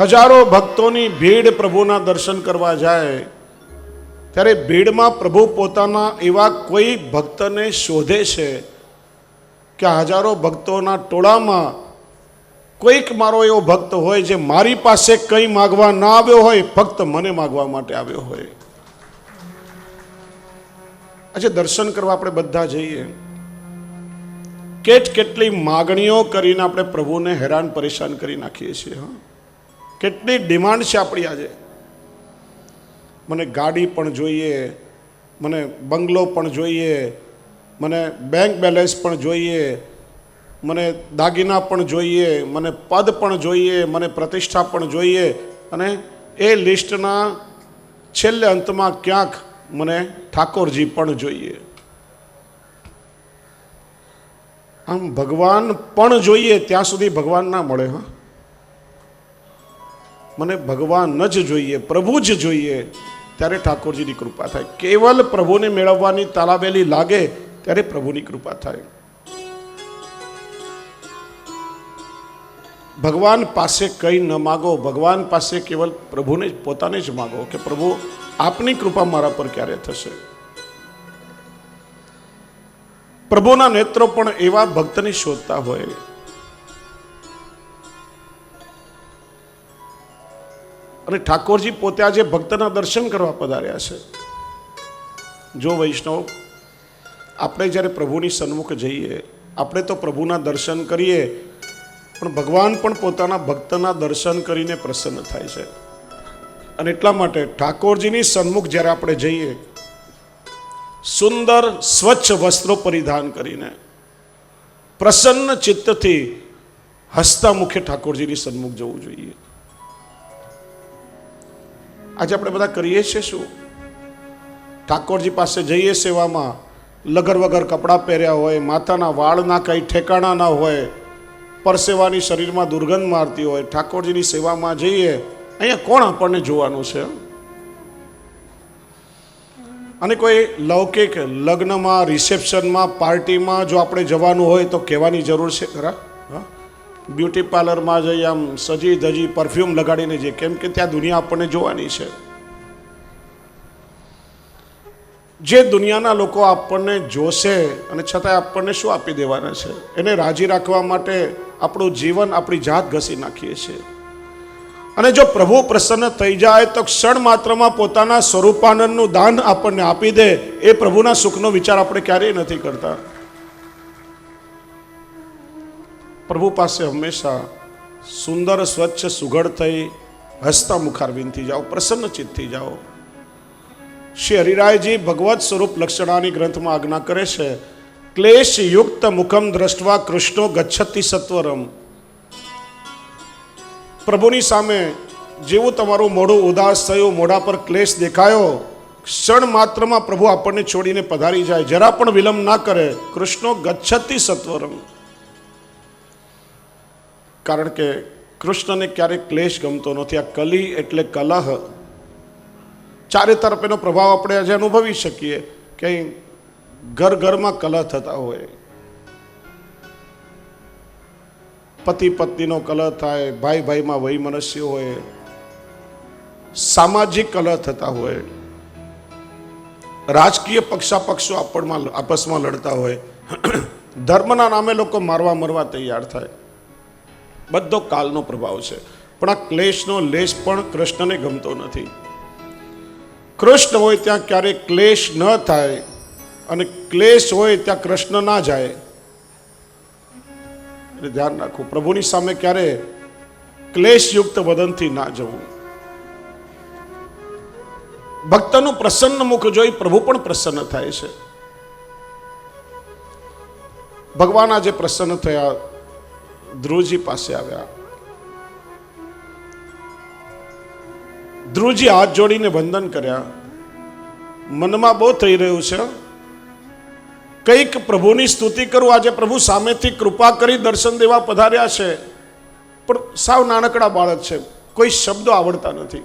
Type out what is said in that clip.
હજારો ભક્તોની ભીડ પ્રભુના દર્શન કરવા જાય, ત્યારે ભીડમાં પ્રભુ પોતાના એવા કોઈ ભક્તને શોધે છે કે હજારો ભક્તોના ટોળામાં કોઈક મારો એવો ભક્ત હોય જે મારી પાસે કંઈ માગવા ના આવ્યો હોય, ફક્ત મને માગવા માટે આવ્યો હોય? આજે દર્શન કરવા આપણે બધા જઈએ. કેટ કેટલી માગણીઓ કરીને આપણે પ્રભુને હેરાન પરેશાન કરી નાખીએ છીએ, હા? કેટલી ડિમાન્ડ છે આપણી આજે? મને ગાડી પણ જોઈએ, મને બંગલો પણ જોઈએ, મને બેંક બેલેન્સ પણ જોઈએ, મને દાગીના પણ જોઈએ, મને પદ પણ જોઈએ, મને પ્રતિષ્ઠા પણ જોઈએ અને એ લિસ્ટના છેલ્લે અંતમાં ક્યાંક મને ઠાકોરજી પણ જોઈએ. આમ ભગવાન પણ જોઈએ, ત્યાં સુધી ભગવાન ના મળે, હા? મને ભગવાન જ જોઈએ, પ્રભુ જ જોઈએ, ત્યારે ઠાકોરજીની કૃપા થાય. કેવલ પ્રભુને મેળવવાની તાલાવેલી લાગે, ત્યારે પ્રભુની કૃપા થાય. ભગવાન પાસે કંઈ ન માગો, ભગવાન પાસે કેવલ પ્રભુને જ, પોતાને જ માગો કે પ્રભુ, આપની કૃપા મારા પર ક્યારે થશે? પ્રભુના નેત્રો પણ એવા ભક્તને શોધતા હોય. અને ઠાકોરજી પોતે આજે ભક્તના દર્શન કરવા પધાર્યા છે. જો વૈષ્ણવ, આપણે જ્યારે પ્રભુની સન્મુખ જઈએ, આપણે તો પ્રભુના દર્શન કરીએ, પણ ભગવાન પણ પોતાના ભક્તના દર્શન કરીને પ્રસન્ન થાય છે. અને એટલા માટે ઠાકોરજીની સન્મુખ જ્યારે આપણે જઈએ, સુંદર સ્વચ્છ વસ્ત્રો પરિધાન કરીને, પ્રસન્ન ચિત્તથી હસતા મુખે ઠાકોરજીની સન્મુખ જવું જોઈએ. આજે આપણે બધા કરીએ છીએ શું? ઠાકોરજી પાસે જઈએ સેવામાં, લગર વગર કપડાં પહેર્યા હોય, માથાના વાળના કંઈ ઠેકાણા ના હોય, પરસેવાની શરીરમાં દુર્ગંધ મારતી હોય, ઠાકોરજીની સેવામાં જઈએ, અહીંયા કોણ આપણને જોવાનું છે? અને કોઈ લૌકિક લગ્નમાં, રિસેપ્શનમાં, પાર્ટીમાં જો આપણે જવાનું હોય તો કહેવાની જરૂર છે ખરા? હા? બ્યુટી પાર્લરમાં જઈ આમ સજી ધજી પરફ્યુમ લગાડીને જઈએ કેમ કે ત્યાં દુનિયા આપણને જોવાની છે. જે દુનિયાના લોકો આપણને જોશે અને છતાંય આપણને શું આપી દેવાના છે? એને રાજી રાખવા માટે આપણું જીવન, આપણી જાત ઘસી નાખીએ છીએ. અને જો પ્રભુ પ્રસન્ન થઈ જાય તો ક્ષણ માત્રમાં પોતાના સ્વરૂપાનંદનું દાન આપણને આપી દે, એ પ્રભુના સુખનો વિચાર આપણે ક્યારેય નથી કરતા. પ્રભુ પાસે હંમેશા સુંદર, સ્વચ્છ, સુઘડ થઈ હસતા મુખારબીનથી જાઓ, પ્રસન્ન ચિત્તથી જાઓ. શ્રી હરિરાયજી ભગવત સ્વરૂપ લક્ષણાની ગ્રંથમાં આજ્ઞા કરે છે, ક્લેશ યુક્ત મુખમ દ્રષ્ટવા કૃષ્ણો ગચ્છતિ સત્વરમ. પ્રભુની સામે જેવું તમારું મોઢું ઉદાસ થયું, મોઢા પર ક્લેશ દેખાયો, ક્ષણ માત્રમાં પ્રભુ આપણને છોડીને પધારી જાય. જરા પણ વિલંબ ના કરે, કૃષ્ણો ગચ્છતિ સત્વરમ. કારણ કે કૃષ્ણને ક્યારેક ક્લેશ ગમતો નથી. આ કલી એટલે કલહ. ચારે તરફ એનો પ્રભાવ આપણે આજે અનુભવી શકીએ કે ઘર ઘરમાં કલહ થતા હોય. પતિ પત્નીનો કલહ થાય, ભાઈ ભાઈમાં વૈમનસ્ય હોય, સામાજિક કલહ થતા હોય, રાજકીય પક્ષાપક્ષો આપણમાં આપસમાં લડતા હોય. ધર્મના નામે લોકો મારવા મરવા તૈયાર થાય. બધો કાલનો પ્રભાવ છે. પણ આ ક્લેશનો લેશ પણ કૃષ્ણને ગમતો નથી. કૃષ્ણ હોય ત્યાં ક્યારેય ક્લેશ ન થાય અને ક્લેશ હોય ત્યાં કૃષ્ણ ના જાય. એટલે ધ્યાન રાખવું પ્રભુની સામે ક્યારે ક્લેશયુક્ત વદનથી ના જવું. ભક્તનું પ્રસન્ન મુખ જોઈ પ્રભુ પણ પ્રસન્ન થાય છે. ભગવાન આજે પ્રસન્ન થયા. ધ્રુવજી પાસે આવ્યા. ધ્રુવજી હાથ જોડીને વંદન કર્યા. મનમાં બહુ થઈ રહ્યું છે. કંઈક પ્રભુની સ્તુતિ કરું, આજે પ્રભુ સામેથી કૃપા કરી દર્શન દેવા પધાર્યા છે. પણ સાવ નાનકડા બાળક છે. કોઈ શબ્દો આવડતા નથી.